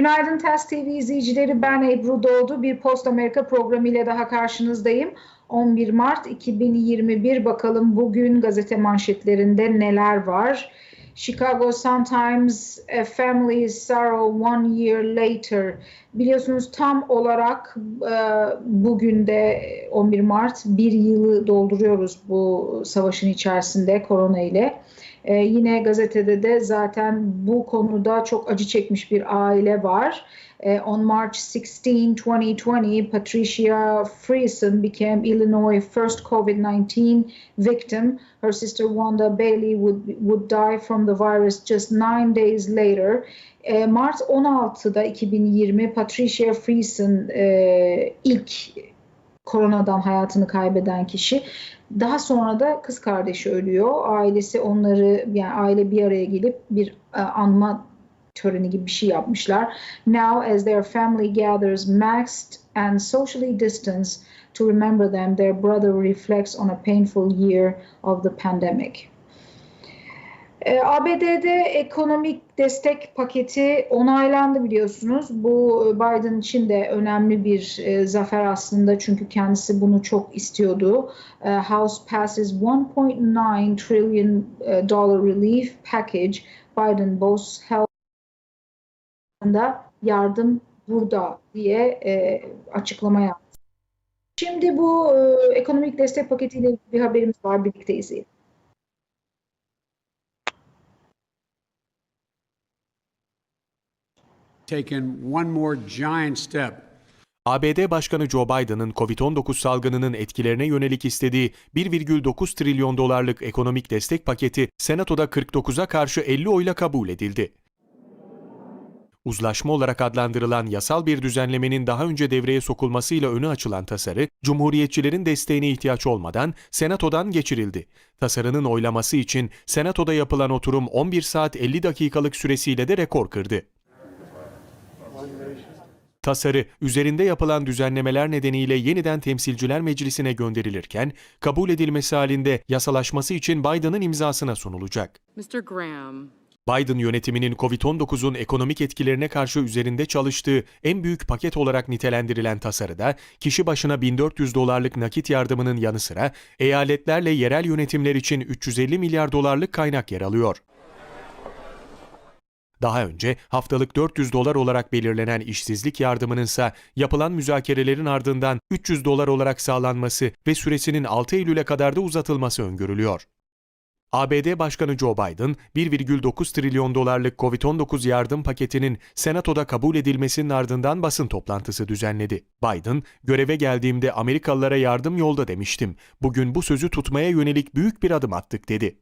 Günaydın TES TV izleyicileri. Ben Ebru Doğdu. Bir Post Amerika programı ile daha karşınızdayım. 11 Mart 2021 bakalım bugün gazete manşetlerinde neler var. Chicago Sun-Times A Family's Sorrow One Year Later. Biliyorsunuz tam olarak e, bugün de 11 Mart bir yılı dolduruyoruz bu savaşın içerisinde korona ile. Ee, yine gazetede de zaten bu konuda çok acı çekmiş bir aile var. Ee, on March 16, 2020, Patricia Friesen became Illinois' first COVID-19 victim. Her sister Wanda Bailey would, would die from the virus just nine days later. Ee, Mart 16'da 2020 Patricia Friesen e, ilk koronadan hayatını kaybeden kişi. Daha sonra da kız kardeşi ölüyor. Ailesi onları yani aile bir araya gelip bir e, anma töreni gibi bir şey yapmışlar. Now as their family gathers maxed and socially distanced to remember them, their brother reflects on a painful year of the pandemic. E, ABD'de ekonomik destek paketi onaylandı biliyorsunuz. Bu e, Biden için de önemli bir e, zafer aslında çünkü kendisi bunu çok istiyordu. E, House passes 1.9 trillion e, dollar relief package. Biden boasts health yardım burada diye e, açıklama yaptı. Şimdi bu e, ekonomik destek paketiyle bir haberimiz var birlikte izleyelim. Taken one more giant step ABD Başkanı Joe Biden'ın COVID-19 salgınının etkilerine yönelik istediği 1,9 trilyon dolarlık ekonomik destek paketi Senato'da 49'a karşı 50 oyla kabul edildi. Uzlaşma olarak adlandırılan yasal bir düzenlemenin daha önce devreye sokulmasıyla önü açılan tasarı, Cumhuriyetçilerin desteğine ihtiyaç olmadan Senato'dan geçirildi. Tasarının oylaması için Senato'da yapılan oturum 11 saat 50 dakikalık süresiyle de rekor kırdı. Tasarı, üzerinde yapılan düzenlemeler nedeniyle yeniden Temsilciler Meclisi'ne gönderilirken, kabul edilmesi halinde yasalaşması için Biden'ın imzasına sunulacak. Mr. Graham, Biden yönetiminin COVID-19'un ekonomik etkilerine karşı üzerinde çalıştığı en büyük paket olarak nitelendirilen tasarıda, kişi başına 1400 dolarlık nakit yardımının yanı sıra eyaletlerle yerel yönetimler için 350 milyar dolarlık kaynak yer alıyor. Daha önce haftalık 400 dolar olarak belirlenen işsizlik yardımının ise yapılan müzakerelerin ardından 300 dolar olarak sağlanması ve süresinin 6 Eylül'e kadar da uzatılması öngörülüyor. ABD Başkanı Joe Biden, 1,9 trilyon dolarlık COVID-19 yardım paketinin Senato'da kabul edilmesinin ardından basın toplantısı düzenledi. Biden, göreve geldiğimde Amerikalılara yardım yolda demiştim. Bugün bu sözü tutmaya yönelik büyük bir adım attık dedi.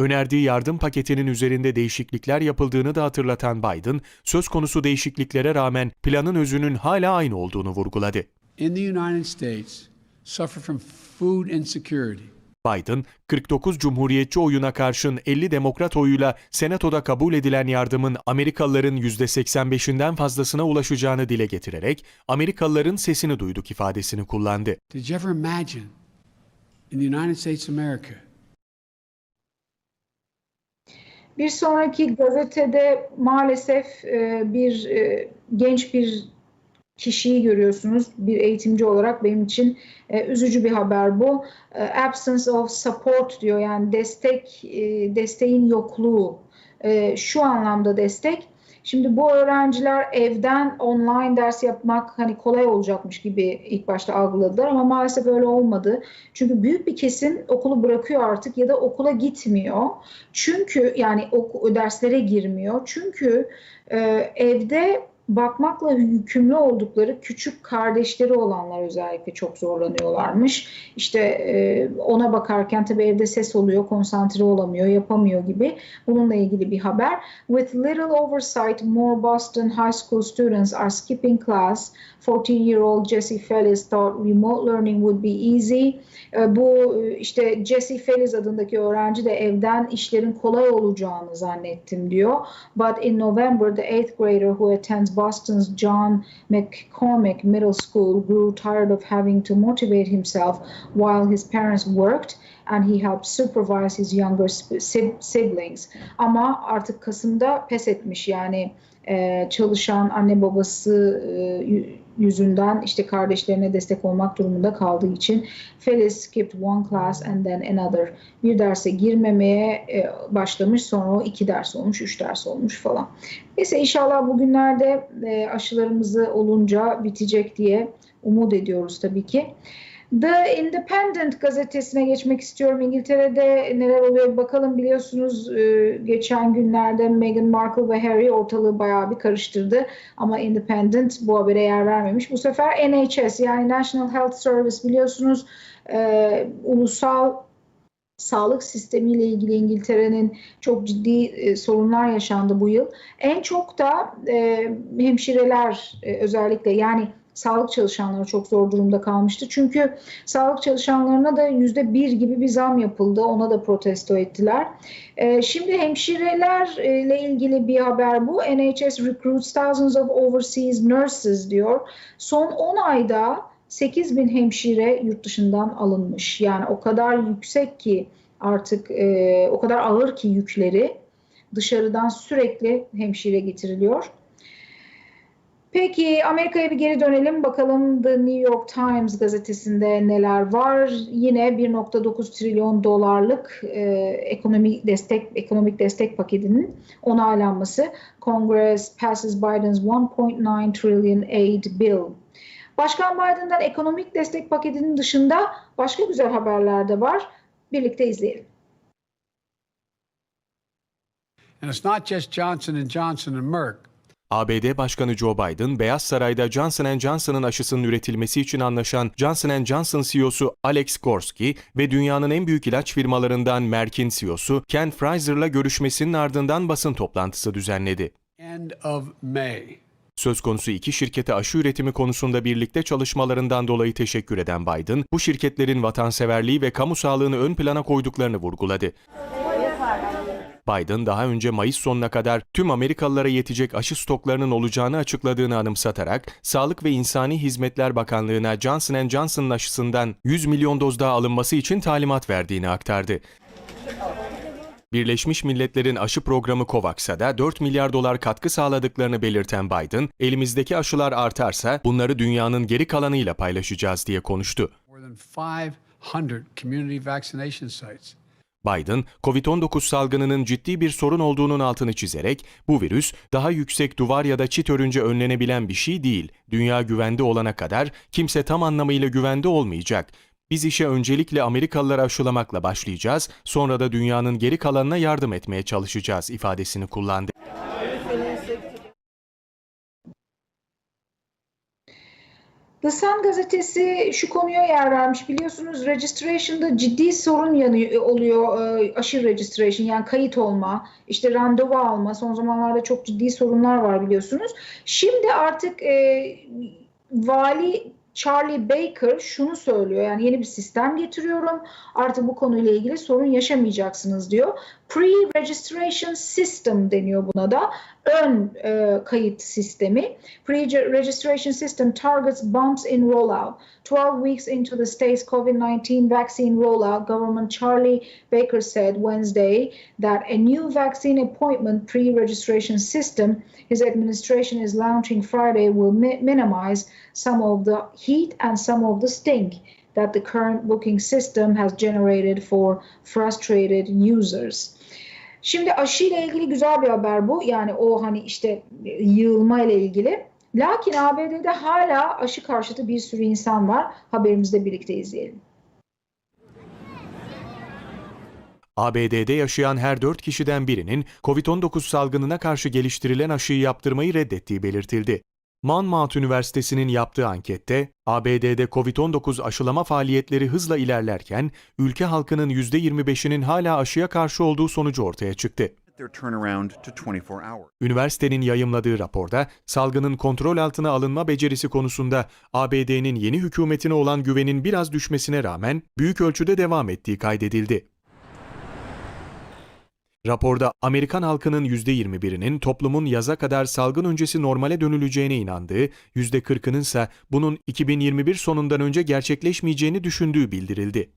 Önerdiği yardım paketinin üzerinde değişiklikler yapıldığını da hatırlatan Biden, söz konusu değişikliklere rağmen planın özünün hala aynı olduğunu vurguladı. in the United States suffer from food insecurity. Biden, 49 Cumhuriyetçi oyuna karşın 50 Demokrat oyuyla Senato'da kabul edilen yardımın Amerikalıların %85'inden fazlasına ulaşacağını dile getirerek Amerikalıların sesini duyduk ifadesini kullandı. Did you ever imagine in the United States of America Bir sonraki gazetede maalesef e, bir e, genç bir kişiyi görüyorsunuz. Bir eğitimci olarak benim için e, üzücü bir haber bu. Absence of support diyor yani destek desteğin yokluğu. Şu anlamda destek. Şimdi bu öğrenciler evden online ders yapmak hani kolay olacakmış gibi ilk başta algıladılar ama maalesef öyle olmadı. Çünkü büyük bir kesim okulu bırakıyor artık ya da okula gitmiyor. Çünkü yani oku, derslere girmiyor. Çünkü e, evde bakmakla yükümlü oldukları küçük kardeşleri olanlar özellikle çok zorlanıyorlarmış. İşte e, ona bakarken tabii evde ses oluyor, konsantre olamıyor, yapamıyor gibi. Bununla ilgili bir haber. With little oversight, more Boston high school students are skipping class. 14-year-old Jesse Fellis thought remote learning would be easy. E, bu işte Jesse Fellis adındaki öğrenci de evden işlerin kolay olacağını zannettim diyor. But in November, the eighth grader who attends Boston's John McCormick Middle School grew tired of having to motivate himself while his parents worked and he helped supervise his younger sib- siblings. Ama artık Kasım'da pes etmiş yani e, çalışan anne babası e, yüzünden işte kardeşlerine destek olmak durumunda kaldığı için Phyllis skipped one class and then another. Bir derse girmemeye e, başlamış sonra o iki ders olmuş, üç ders olmuş falan. Neyse inşallah bugünlerde e, aşılarımızı olunca bitecek diye umut ediyoruz tabii ki. The Independent gazetesine geçmek istiyorum. İngiltere'de neler oluyor bakalım. Biliyorsunuz e, geçen günlerde Meghan Markle ve Harry ortalığı bayağı bir karıştırdı. Ama Independent bu habere yer vermemiş. Bu sefer NHS yani National Health Service biliyorsunuz e, ulusal sağlık sistemiyle ilgili İngiltere'nin çok ciddi e, sorunlar yaşandı bu yıl. En çok da hemşireler özellikle yani sağlık çalışanları çok zor durumda kalmıştı. Çünkü sağlık çalışanlarına da yüzde bir gibi bir zam yapıldı. Ona da protesto ettiler. Ee, şimdi hemşirelerle ilgili bir haber bu. NHS recruits thousands of overseas nurses diyor. Son 10 ayda 8 bin hemşire yurt dışından alınmış. Yani o kadar yüksek ki artık e, o kadar ağır ki yükleri dışarıdan sürekli hemşire getiriliyor. Peki Amerika'ya bir geri dönelim bakalım The New York Times gazetesinde neler var. Yine 1.9 trilyon dolarlık e, ekonomik destek ekonomik destek paketinin onaylanması. Congress passes Biden's 1.9 trillion aid bill. Başkan Biden'dan ekonomik destek paketinin dışında başka güzel haberler de var. Birlikte izleyelim. And it's not just Johnson Johnson and Merck. ABD Başkanı Joe Biden, Beyaz Saray'da Johnson Johnson'ın aşısının üretilmesi için anlaşan Johnson Johnson CEO'su Alex Gorsky ve dünyanın en büyük ilaç firmalarından Merck'in CEO'su Ken Fraser'la görüşmesinin ardından basın toplantısı düzenledi. End of May. Söz konusu iki şirkete aşı üretimi konusunda birlikte çalışmalarından dolayı teşekkür eden Biden, bu şirketlerin vatanseverliği ve kamu sağlığını ön plana koyduklarını vurguladı. Biden daha önce Mayıs sonuna kadar tüm Amerikalılara yetecek aşı stoklarının olacağını açıkladığını anımsatarak Sağlık ve İnsani Hizmetler Bakanlığı'na Johnson Johnson'ın aşısından 100 milyon doz daha alınması için talimat verdiğini aktardı. Birleşmiş Milletler'in aşı programı COVAX'a da 4 milyar dolar katkı sağladıklarını belirten Biden, elimizdeki aşılar artarsa bunları dünyanın geri kalanıyla paylaşacağız diye konuştu. More than 500 community vaccination sites. Biden, COVID-19 salgınının ciddi bir sorun olduğunun altını çizerek, bu virüs daha yüksek duvar ya da çit örünce önlenebilen bir şey değil. Dünya güvende olana kadar kimse tam anlamıyla güvende olmayacak. Biz işe öncelikle Amerikalıları aşılamakla başlayacağız, sonra da dünyanın geri kalanına yardım etmeye çalışacağız ifadesini kullandı. The Sun gazetesi şu konuya yer vermiş. Biliyorsunuz registration'da ciddi sorun yanıyor, oluyor. e, Aşı registration yani kayıt olma, işte randevu alma. Son zamanlarda çok ciddi sorunlar var biliyorsunuz. Şimdi artık e, vali Charlie Baker şunu söylüyor. Yani yeni bir sistem getiriyorum. Artık bu konuyla ilgili sorun yaşamayacaksınız diyor. Pre-registration system deniyor buna da. Ön e, kayıt sistemi. Pre-registration system targets bumps in rollout. 12 weeks into the state's COVID-19 vaccine rollout, Government Charlie Baker said Wednesday that a new vaccine appointment pre-registration system his administration is launching Friday will mi- minimize some of the heat and some of the stink that the current booking system has generated for frustrated users. Şimdi aşı ile ilgili güzel bir haber bu. Yani o hani işte yığılma ile ilgili. Lakin ABD'de hala aşı karşıtı bir sürü insan var. Haberimizde birlikte izleyelim. ABD'de yaşayan her 4 kişiden birinin COVID-19 salgınına karşı geliştirilen aşıyı yaptırmayı reddettiği belirtildi. Monmouth Üniversitesi'nin yaptığı ankette, ABD'de COVID-19 aşılama faaliyetleri hızla ilerlerken, ülke halkının %25'inin hala aşıya karşı olduğu sonucu ortaya çıktı. their turnaround to 24 hours. Üniversitenin yayımladığı raporda salgının kontrol altına alınma becerisi konusunda ABD'nin yeni hükümetine olan güvenin biraz düşmesine rağmen büyük ölçüde devam ettiği kaydedildi. Raporda Amerikan halkının %21'inin toplumun yaza kadar salgın öncesi normale dönüleceğine inandığı, %40'ının ise bunun 2021 sonundan önce gerçekleşmeyeceğini düşündüğü bildirildi.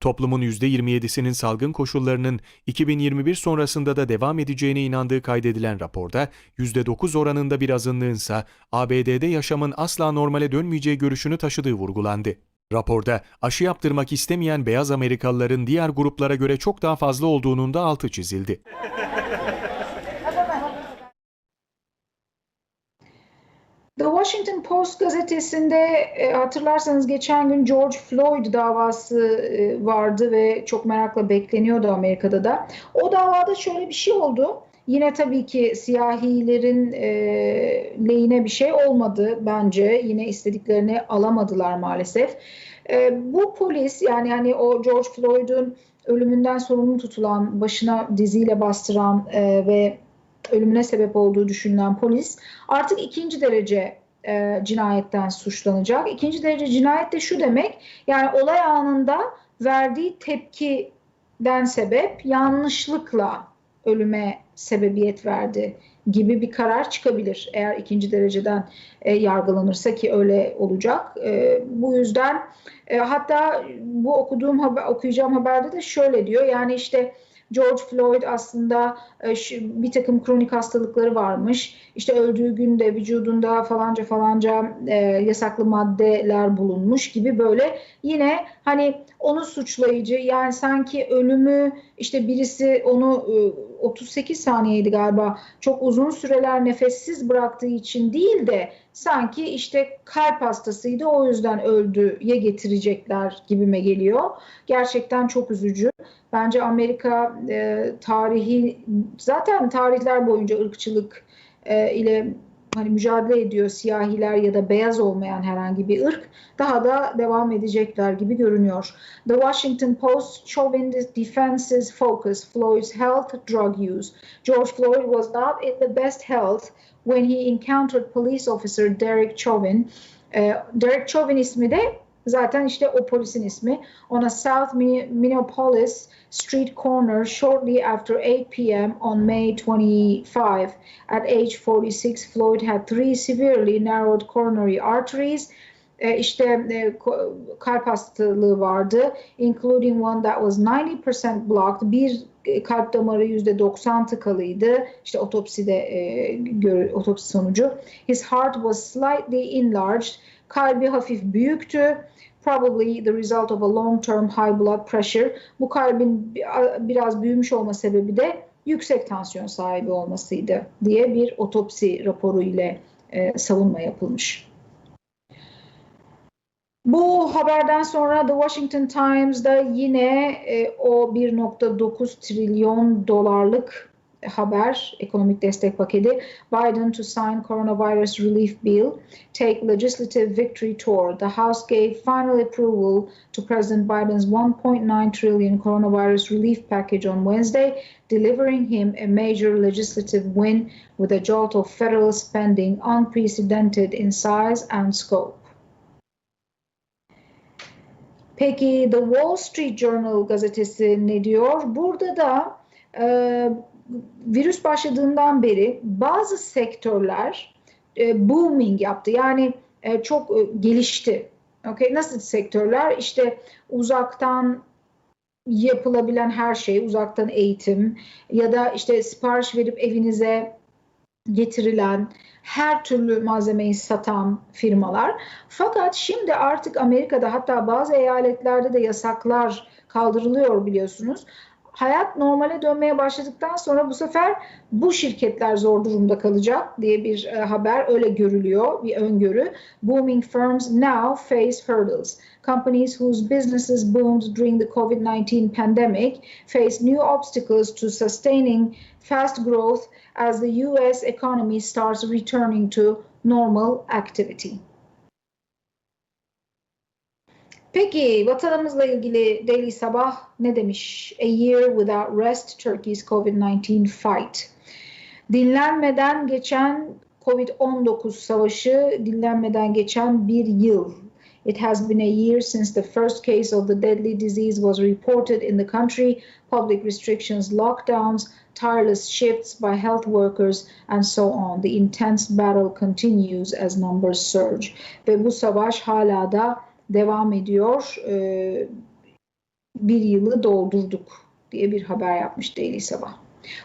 Toplumun %27'sinin salgın koşullarının 2021 sonrasında da devam edeceğine inandığı kaydedilen raporda %9 oranında bir azınlığınsa ABD'de yaşamın asla normale dönmeyeceği görüşünü taşıdığı vurgulandı. Raporda aşı yaptırmak istemeyen beyaz Amerikalıların diğer gruplara göre çok daha fazla olduğunun da altı çizildi. The Washington Post gazetesinde e, hatırlarsanız geçen gün George Floyd davası e, vardı ve çok merakla bekleniyordu Amerika'da da. O davada şöyle bir şey oldu. Yine tabii ki siyahilerin e, lehine bir şey olmadı bence. Yine istediklerini alamadılar maalesef. E, bu polis yani hani o George Floyd'un ölümünden sorumlu tutulan, başına diziyle bastıran e, ve ölümüne sebep olduğu düşünülen polis artık ikinci derece e, cinayetten suçlanacak. İkinci derece cinayet de şu demek yani olay anında verdiği tepkiden sebep yanlışlıkla ölüme sebebiyet verdi gibi bir karar çıkabilir eğer ikinci dereceden e, yargılanırsa ki öyle olacak. E, bu yüzden e, hatta bu okuduğum haber, okuyacağım haberde de şöyle diyor yani işte George Floyd aslında e, bir takım kronik hastalıkları varmış. İşte öldüğü günde vücudunda falanca falanca e, yasaklı maddeler bulunmuş gibi böyle yine hani onu suçlayıcı yani sanki ölümü işte birisi onu e, 38 saniyeydi galiba çok uzun süreler nefessiz bıraktığı için değil de sanki işte kalp hastasıydı o yüzden öldüye getirecekler gibime geliyor. Gerçekten çok üzücü. Bence Amerika e, tarihi zaten tarihler boyunca ırkçılık e, ile hani mücadele ediyor siyahiler ya da beyaz olmayan herhangi bir ırk daha da devam edecekler gibi görünüyor. The Washington Post chauvinist defenses focus Floyd's health drug use. George Floyd was not in the best health when he encountered police officer Derek Chauvin. E, Derek Chauvin ismi de zaten işte o polisin ismi. On a South Minneapolis street corner shortly after 8 p.m. on May 25. At age 46, Floyd had three severely narrowed coronary arteries. E, işte e, kalp hastalığı vardı, including one that was 90% blocked. Bir e, kalp damarı %90 tıkalıydı. İşte otopside otopsi sonucu. His heart was slightly enlarged. Kalbi hafif büyüktü probably the result of a long-term high blood pressure. Bu kalbin biraz büyümüş olma sebebi de yüksek tansiyon sahibi olmasıydı diye bir otopsi raporu ile e, savunma yapılmış. Bu haberden sonra The Washington Times'da yine e, o 1.9 trilyon dolarlık haber, ekonomik destek paketi. Biden to sign coronavirus relief bill, take legislative victory tour. The House gave final approval to President Biden's 1.9 trillion coronavirus relief package on Wednesday, delivering him a major legislative win with a jolt of federal spending unprecedented in size and scope. Peki The Wall Street Journal gazetesi ne diyor? Burada da e, virüs başladığından beri bazı sektörler e, booming yaptı. Yani e, çok e, gelişti. Okay, nasıl sektörler? İşte uzaktan yapılabilen her şey, uzaktan eğitim ya da işte sipariş verip evinize getirilen her türlü malzemeyi satan firmalar. Fakat şimdi artık Amerika'da hatta bazı eyaletlerde de yasaklar kaldırılıyor biliyorsunuz hayat normale dönmeye başladıktan sonra bu sefer bu şirketler zor durumda kalacak diye bir e, haber öyle görülüyor, bir öngörü. Booming firms now face hurdles. Companies whose businesses boomed during the COVID-19 pandemic face new obstacles to sustaining fast growth as the US economy starts returning to normal activity. Peki vatanımızla ilgili Daily Sabah ne demiş? A year without rest, Turkey's COVID-19 fight. Dinlenmeden geçen COVID-19 savaşı, dinlenmeden geçen bir yıl. It has been a year since the first case of the deadly disease was reported in the country. Public restrictions, lockdowns, tireless shifts by health workers, and so on. The intense battle continues as numbers surge. Ve bu savaş hala da devam ediyor. E, bir yılı doldurduk diye bir haber yapmış Daily Sabah.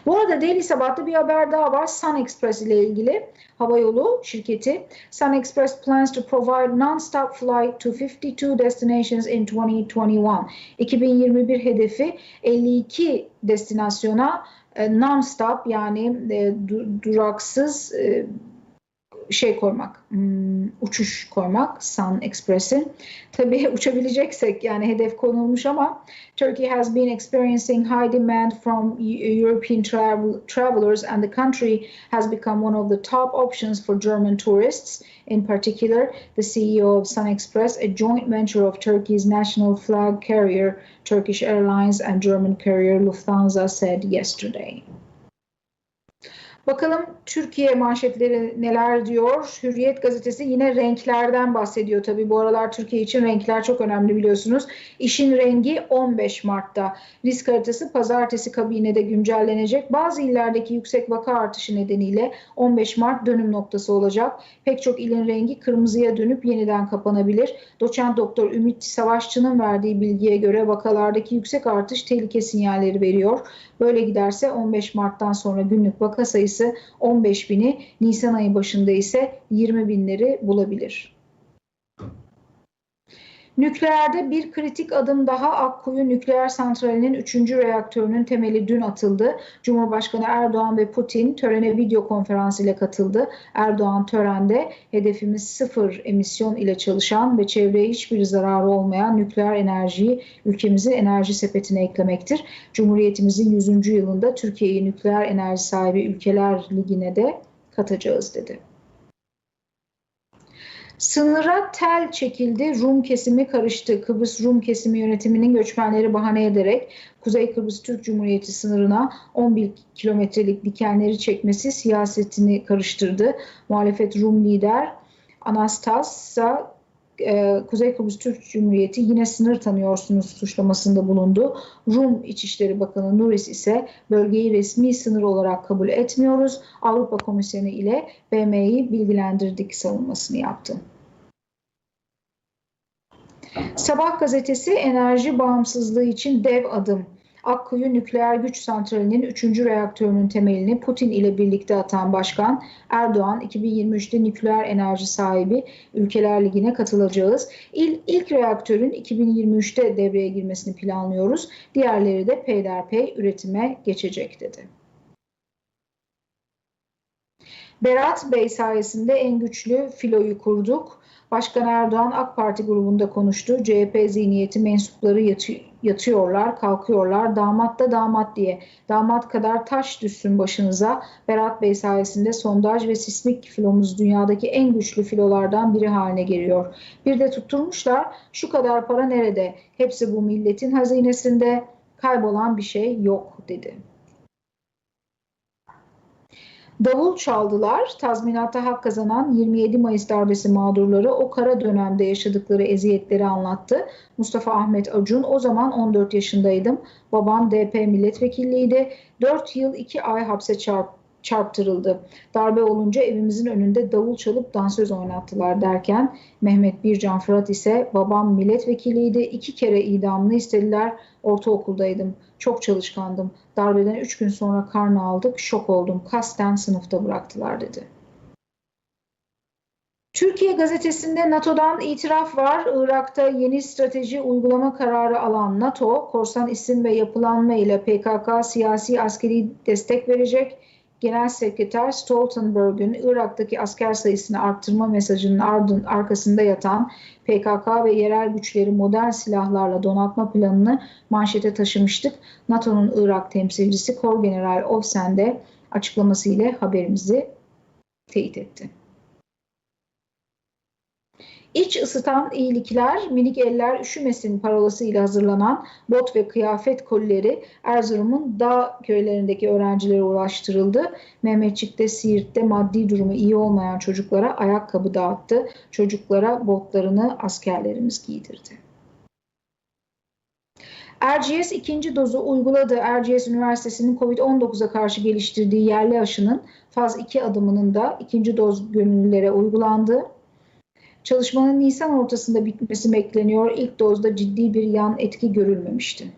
Bu arada Daily Sabah'ta bir haber daha var. Sun Express ile ilgili havayolu şirketi. Sun Express plans to provide non-stop flight to 52 destinations in 2021. 2021 hedefi 52 destinasyona e, non-stop yani e, du- duraksız e, şey koymak, hmm, uçuş koymak Sun Express'in. Tabii uçabileceksek yani hedef konulmuş ama Turkey has been experiencing high demand from European travel, travelers and the country has become one of the top options for German tourists. In particular, the CEO of Sun Express, a joint venture of Turkey's national flag carrier Turkish Airlines and German carrier Lufthansa said yesterday. Bakalım Türkiye manşetleri neler diyor? Hürriyet gazetesi yine renklerden bahsediyor. Tabii bu aralar Türkiye için renkler çok önemli biliyorsunuz. İşin rengi 15 Mart'ta. Risk haritası pazartesi kabinede güncellenecek. Bazı illerdeki yüksek vaka artışı nedeniyle 15 Mart dönüm noktası olacak. Pek çok ilin rengi kırmızıya dönüp yeniden kapanabilir. Doçent Doktor Ümit Savaşçı'nın verdiği bilgiye göre vakalardaki yüksek artış tehlike sinyalleri veriyor. Böyle giderse 15 Mart'tan sonra günlük vaka sayısı 15 bini, Nisan ayı başında ise 20 binleri bulabilir. Nükleerde bir kritik adım daha Akkuyu Nükleer Santrali'nin 3. reaktörünün temeli dün atıldı. Cumhurbaşkanı Erdoğan ve Putin törene video konferans ile katıldı. Erdoğan törende hedefimiz sıfır emisyon ile çalışan ve çevreye hiçbir zararı olmayan nükleer enerjiyi ülkemizin enerji sepetine eklemektir. Cumhuriyetimizin 100. yılında Türkiye'yi nükleer enerji sahibi ülkeler ligine de katacağız dedi. Sınıra tel çekildi, Rum kesimi karıştı. Kıbrıs Rum kesimi yönetiminin göçmenleri bahane ederek Kuzey Kıbrıs Türk Cumhuriyeti sınırına 11 kilometrelik dikenleri çekmesi siyasetini karıştırdı. Muhalefet Rum lider Anastasa e, Kuzey Kıbrıs Türk Cumhuriyeti yine sınır tanıyorsunuz suçlamasında bulundu. Rum İçişleri Bakanı Nuris ise bölgeyi resmi sınır olarak kabul etmiyoruz. Avrupa Komisyonu ile BM'yi bilgilendirdik savunmasını yaptı. Sabah gazetesi enerji bağımsızlığı için dev adım. Akkuyu Nükleer Güç Santrali'nin 3. reaktörünün temelini Putin ile birlikte atan Başkan Erdoğan 2023'te nükleer enerji sahibi Ülkeler Ligi'ne katılacağız. İlk, ilk reaktörün 2023'te devreye girmesini planlıyoruz. Diğerleri de peyderpey üretime geçecek dedi. Berat Bey sayesinde en güçlü filoyu kurduk. Başkan Erdoğan AK Parti grubunda konuştu. CHP zihniyeti mensupları yatı- yatıyorlar, kalkıyorlar. Damat da damat diye. Damat kadar taş düşsün başınıza. Berat Bey sayesinde sondaj ve sismik filomuz dünyadaki en güçlü filolardan biri haline geliyor. Bir de tutturmuşlar şu kadar para nerede? Hepsi bu milletin hazinesinde. Kaybolan bir şey yok dedi. Davul çaldılar. Tazminatta hak kazanan 27 Mayıs darbesi mağdurları o kara dönemde yaşadıkları eziyetleri anlattı. Mustafa Ahmet Acun o zaman 14 yaşındaydım. Babam DP milletvekilliydi. 4 yıl 2 ay hapse çarp, çarptırıldı. Darbe olunca evimizin önünde davul çalıp dansöz oynattılar derken Mehmet Bircan Fırat ise babam milletvekiliydi. iki kere idamını istediler. Ortaokuldaydım. Çok çalışkandım. Darbeden 3 gün sonra karnı aldık. Şok oldum. Kasten sınıfta bıraktılar dedi. Türkiye gazetesinde NATO'dan itiraf var. Irak'ta yeni strateji uygulama kararı alan NATO, korsan isim ve yapılanma ile PKK siyasi askeri destek verecek. Genel Sekreter Stoltenberg'ün Irak'taki asker sayısını arttırma mesajının ardın, arkasında yatan PKK ve yerel güçleri modern silahlarla donatma planını manşete taşımıştık. NATO'nun Irak temsilcisi Korgeneral Olsen de açıklaması ile haberimizi teyit etti. İç ısıtan iyilikler, minik eller üşümesin parolasıyla hazırlanan bot ve kıyafet kolileri Erzurum'un dağ köylerindeki öğrencilere ulaştırıldı. Mehmetçik'te, Siirt'te maddi durumu iyi olmayan çocuklara ayakkabı dağıttı. Çocuklara botlarını askerlerimiz giydirdi. Erciyes ikinci dozu uyguladı. Erciyes Üniversitesi'nin COVID-19'a karşı geliştirdiği yerli aşının faz 2 adımının da ikinci doz gönüllülere uygulandı. Çalışmanın Nisan ortasında bitmesi bekleniyor. İlk dozda ciddi bir yan etki görülmemişti.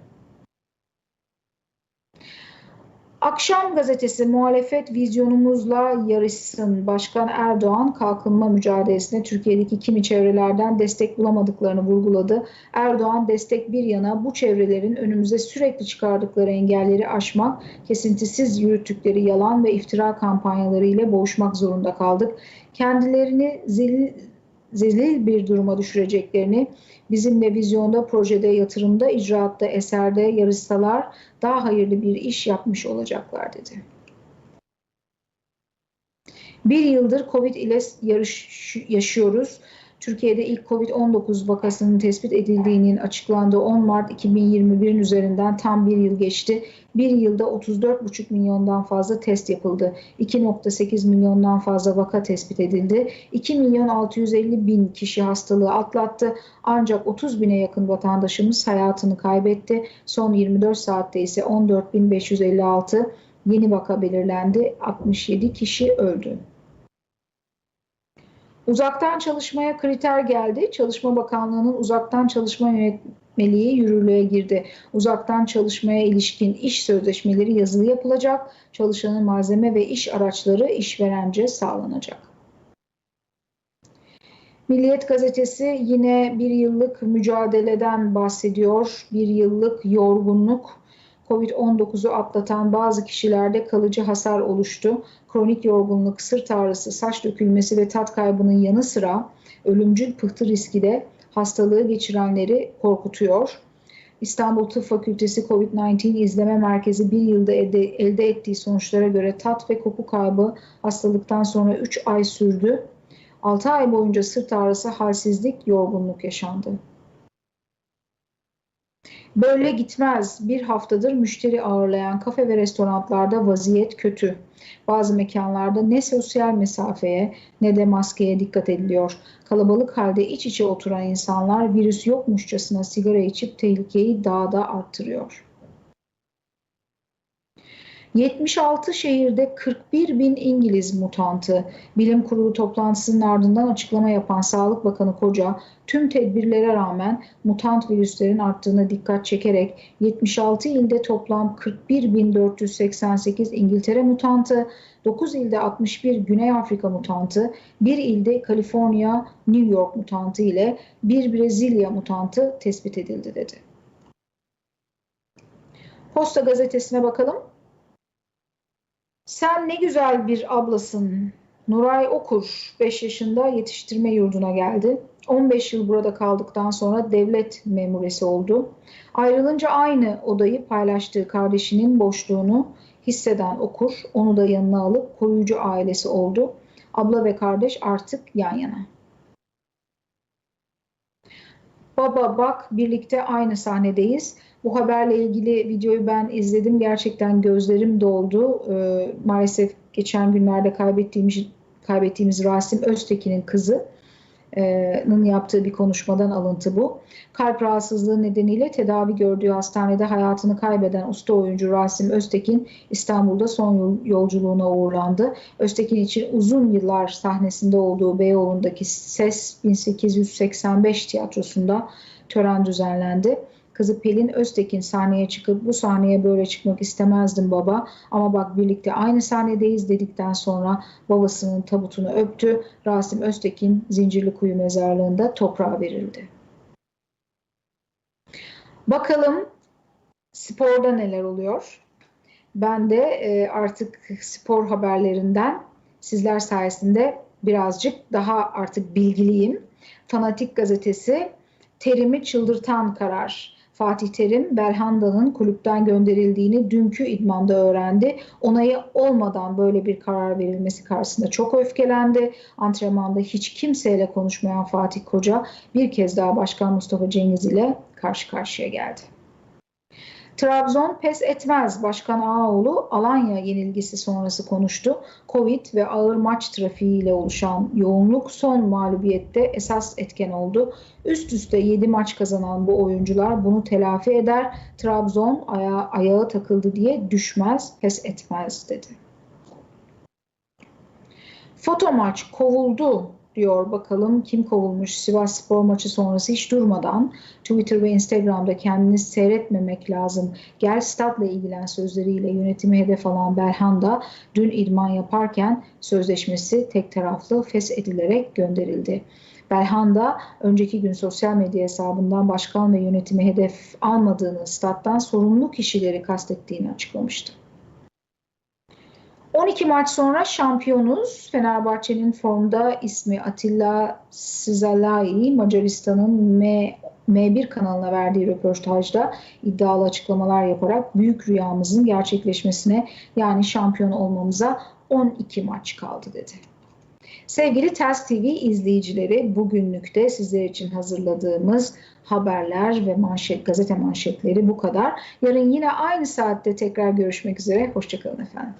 Akşam gazetesi muhalefet vizyonumuzla yarışsın. Başkan Erdoğan kalkınma mücadelesine Türkiye'deki kimi çevrelerden destek bulamadıklarını vurguladı. Erdoğan destek bir yana bu çevrelerin önümüze sürekli çıkardıkları engelleri aşmak, kesintisiz yürüttükleri yalan ve iftira kampanyaları ile boğuşmak zorunda kaldık. Kendilerini zelil, zelil bir duruma düşüreceklerini, bizimle vizyonda, projede, yatırımda, icraatta, eserde yarışsalar daha hayırlı bir iş yapmış olacaklar dedi. Bir yıldır Covid ile yarış, yaşıyoruz. Türkiye'de ilk Covid-19 vakasının tespit edildiğinin açıklandığı 10 Mart 2021'in üzerinden tam bir yıl geçti. Bir yılda 34,5 milyondan fazla test yapıldı. 2,8 milyondan fazla vaka tespit edildi. 2 milyon 650 bin kişi hastalığı atlattı. Ancak 30 bine yakın vatandaşımız hayatını kaybetti. Son 24 saatte ise 14.556 yeni vaka belirlendi. 67 kişi öldü. Uzaktan çalışmaya kriter geldi. Çalışma Bakanlığı'nın uzaktan çalışma yönetmeliği yürürlüğe girdi. Uzaktan çalışmaya ilişkin iş sözleşmeleri yazılı yapılacak. Çalışanın malzeme ve iş araçları işverence sağlanacak. Milliyet gazetesi yine bir yıllık mücadeleden bahsediyor. Bir yıllık yorgunluk, Covid-19'u atlatan bazı kişilerde kalıcı hasar oluştu. Kronik yorgunluk, sırt ağrısı, saç dökülmesi ve tat kaybının yanı sıra ölümcül pıhtı riski de hastalığı geçirenleri korkutuyor. İstanbul Tıp Fakültesi COVID-19 İzleme Merkezi bir yılda elde, elde ettiği sonuçlara göre tat ve koku kaybı hastalıktan sonra 3 ay sürdü. 6 ay boyunca sırt ağrısı, halsizlik, yorgunluk yaşandı. Böyle gitmez. Bir haftadır müşteri ağırlayan kafe ve restoranlarda vaziyet kötü. Bazı mekanlarda ne sosyal mesafeye ne de maskeye dikkat ediliyor. Kalabalık halde iç içe oturan insanlar virüs yokmuşçasına sigara içip tehlikeyi daha da arttırıyor. 76 şehirde 41 bin İngiliz mutantı. Bilim kurulu toplantısının ardından açıklama yapan Sağlık Bakanı Koca, tüm tedbirlere rağmen mutant virüslerin arttığına dikkat çekerek 76 ilde toplam 41.488 İngiltere mutantı, 9 ilde 61 Güney Afrika mutantı, 1 ilde Kaliforniya, New York mutantı ile bir Brezilya mutantı tespit edildi dedi. Posta gazetesine bakalım. Sen ne güzel bir ablasın. Nuray Okur 5 yaşında yetiştirme yurduna geldi. 15 yıl burada kaldıktan sonra devlet memuresi oldu. Ayrılınca aynı odayı paylaştığı kardeşinin boşluğunu hisseden Okur onu da yanına alıp koruyucu ailesi oldu. Abla ve kardeş artık yan yana. Baba bak birlikte aynı sahnedeyiz. Bu haberle ilgili videoyu ben izledim. Gerçekten gözlerim doldu. Ee, maalesef geçen günlerde kaybettiğimiz kaybettiğimiz Rasim Öztekin'in kızı'nın yaptığı bir konuşmadan alıntı bu. Kalp rahatsızlığı nedeniyle tedavi gördüğü hastanede hayatını kaybeden usta oyuncu Rasim Öztekin İstanbul'da son yolculuğuna uğurlandı. Öztekin için uzun yıllar sahnesinde olduğu Beyoğlu'ndaki Ses 1885 tiyatrosunda tören düzenlendi. Kızı Pelin Öztekin sahneye çıkıp bu sahneye böyle çıkmak istemezdim baba ama bak birlikte aynı sahnedeyiz dedikten sonra babasının tabutunu öptü. Rasim Öztekin Zincirlikuyu mezarlığında toprağa verildi. Bakalım sporda neler oluyor? Ben de e, artık spor haberlerinden sizler sayesinde birazcık daha artık bilgiliyim. Fanatik gazetesi terimi çıldırtan karar. Fatih Terim, Belhanda'nın kulüpten gönderildiğini dünkü idmanda öğrendi. Onayı olmadan böyle bir karar verilmesi karşısında çok öfkelendi. Antrenmanda hiç kimseyle konuşmayan Fatih Koca bir kez daha Başkan Mustafa Cengiz ile karşı karşıya geldi. Trabzon pes etmez. Başkan Ağaoğlu Alanya yenilgisi sonrası konuştu. Covid ve ağır maç trafiğiyle oluşan yoğunluk son mağlubiyette esas etken oldu. Üst üste 7 maç kazanan bu oyuncular bunu telafi eder. Trabzon aya ayağı takıldı diye düşmez, pes etmez dedi. Foto maç kovuldu diyor bakalım kim kovulmuş Sivas Spor maçı sonrası hiç durmadan Twitter ve Instagram'da kendini seyretmemek lazım. Gel statla ilgilen sözleriyle yönetimi hedef alan Belhanda dün idman yaparken sözleşmesi tek taraflı feshedilerek gönderildi. Belhanda önceki gün sosyal medya hesabından başkan ve yönetimi hedef almadığını stat'tan sorumlu kişileri kastettiğini açıklamıştı. 12 maç sonra şampiyonuz. Fenerbahçe'nin formda ismi Atilla Sizalai Macaristan'ın M M1 kanalına verdiği röportajda iddialı açıklamalar yaparak büyük rüyamızın gerçekleşmesine yani şampiyon olmamıza 12 maç kaldı dedi. Sevgili Ters TV izleyicileri bugünlükte sizler için hazırladığımız haberler ve manşet gazete manşetleri bu kadar. Yarın yine aynı saatte tekrar görüşmek üzere. Hoşçakalın efendim.